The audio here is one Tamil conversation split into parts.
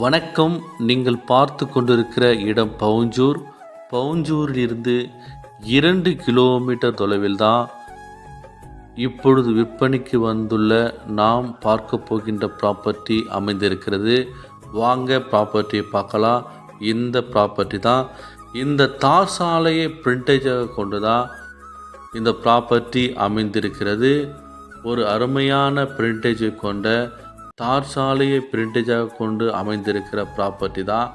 வணக்கம். நீங்கள் பார்த்து கொண்டிருக்கிற இடம் பவுஞ்சூர். பவுஞ்சூரிலிருந்து இரண்டு கிலோமீட்டர் தொலைவில் தான் இப்பொழுது விற்பனைக்கு வந்துள்ள நாம் பார்க்க போகின்ற ப்ராப்பர்ட்டி அமைந்திருக்கிறது. வாங்க ப்ராப்பர்ட்டியை பார்க்கலாம். இந்த ப்ராப்பர்ட்டி தான். இந்த தார் சாலையை பிரிண்டேஜாக கொண்டு தான் இந்த ப்ராப்பர்ட்டி அமைந்திருக்கிறது. ஒரு அருமையான பிரிண்டேஜை கொண்ட தார் சாலையை பிரிண்டேஜாக கொண்டு அமைந்திருக்கிற ப்ராப்பர்ட்டி தான்.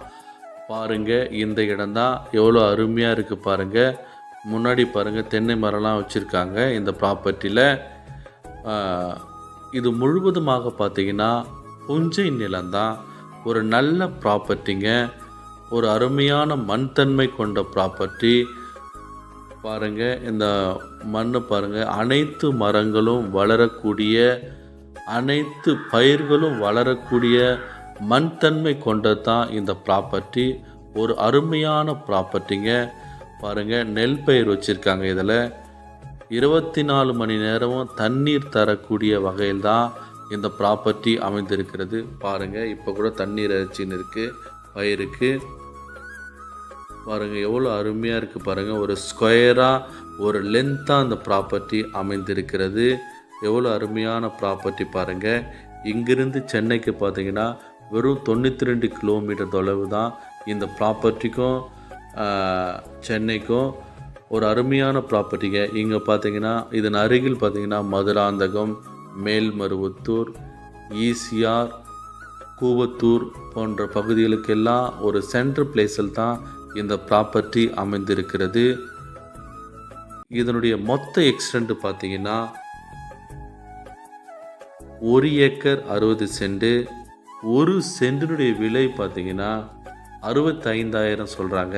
பாருங்கள் இந்த இடம்தான் எவ்வளோ அருமையாக இருக்குது பாருங்கள் முன்னாடி பாருங்கள் தென்னை மரம்லாம் வச்சுருக்காங்க இந்த ப்ராப்பர்ட்டியில் இது முழுவதுமாக பார்த்தீங்கன்னா புஞ்சை நிலம்தான். ஒரு நல்ல ப்ராப்பர்ட்டிங்க ஒரு அருமையான மண் தன்மை கொண்ட ப்ராப்பர்ட்டி பாருங்க இந்த மண் பாருங்க அனைத்து மரங்களும் வளரக்கூடிய அனைத்து பயிர்களும் வளரக்கூடிய மண்தன்மை கொண்டது தான் இந்த ப்ராப்பர்ட்டி ஒரு அருமையான ப்ராப்பர்ட்டிங்க பாருங்கள் நெல் பயிர் வச்சுருக்காங்க இதில். இருபத்தி நாலு மணி நேரமும் தண்ணீர் தரக்கூடிய வகையில் தான் இந்த ப்ராப்பர்ட்டி அமைந்திருக்கிறது. பாருங்கள் இப்போ கூட தண்ணீர் அரிச்சின்னு இருக்குது பயிருக்கு. பாருங்கள் எவ்வளோ அருமையாக இருக்குது பாருங்கள் ஒரு ஸ்கொயராக ஒரு லென்த்தாக அந்த ப்ராப்பர்ட்டி அமைந்திருக்கிறது. எவ்வளோ அருமையான ப்ராப்பர்ட்டி பாருங்கள் இங்கிருந்து சென்னைக்கு பார்த்தீங்கன்னா வெறும் தொண்ணூற்றி ரெண்டு கிலோமீட்டர் தொலைவு தான் இந்த ப்ராப்பர்ட்டிக்கும் சென்னைக்கும் ஒரு அருமையான ப்ராப்பர்ட்டிங்க இங்கே பார்த்தீங்கன்னா இதன் அருகில் பார்த்தீங்கன்னா மதுராந்தகம் மேல்மருவத்தூர் ஈசிஆர் கூவத்தூர் போன்ற பகுதிகளுக்கெல்லாம் ஒரு சென்ட்ரல் பிளேஸில் தான் இந்த ப்ராப்பர்ட்டி அமைந்திருக்கிறது. இதனுடைய மொத்த எக்ஸ்டெண்ட் பார்த்தீங்கன்னா ஒரு ஏக்கர் அறுபது சென்ட் ஒரு சென்டினுடைய விலை பார்த்திங்கன்னா அறுபத்தைந்தாயிரம் சொல்கிறாங்க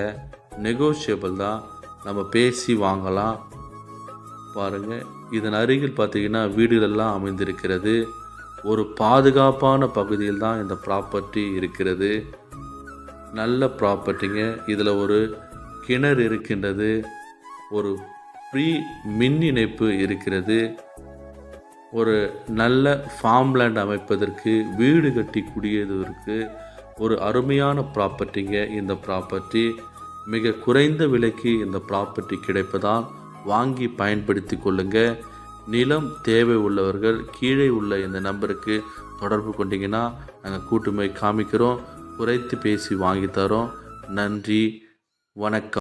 நெகோஷியபிள் தான். நம்ம பேசி வாங்கலாம். பாருங்கள் இதன் அருகில் பார்த்தீங்கன்னா வீடுகளெல்லாம் அமைந்திருக்கிறது. ஒரு பாதுகாப்பான பகுதியில் தான் இந்த ப்ராப்பர்ட்டி இருக்கிறது. நல்ல ப்ராப்பர்ட்டிங்க இதில் ஒரு கிணறு இருக்கின்றது. ஒரு ப்ரீ மின் இணைப்பு இருக்கிறது. ஒரு நல்ல ஃபார்ம்லேண்ட் அமைப்பதற்கு வீடு கட்டி குடியேறுவதற்கு ஒரு அருமையான ப்ராப்பர்ட்டிங்க இந்த ப்ராப்பர்ட்டி மிக குறைந்த விலைக்கு இந்த ப்ராப்பர்ட்டி கிடைப்பதால் வாங்கி பயன்படுத்தி கொள்ளுங்க. நிலம் தேவை உள்ளவர்கள் கீழே உள்ள இந்த நம்பருக்கு தொடர்பு கொண்டீங்கன்னா நாங்கள் கூட்டுமை காமிக்கிறோம் குறைத்து பேசி வாங்கி தரோம். நன்றி வணக்கம்.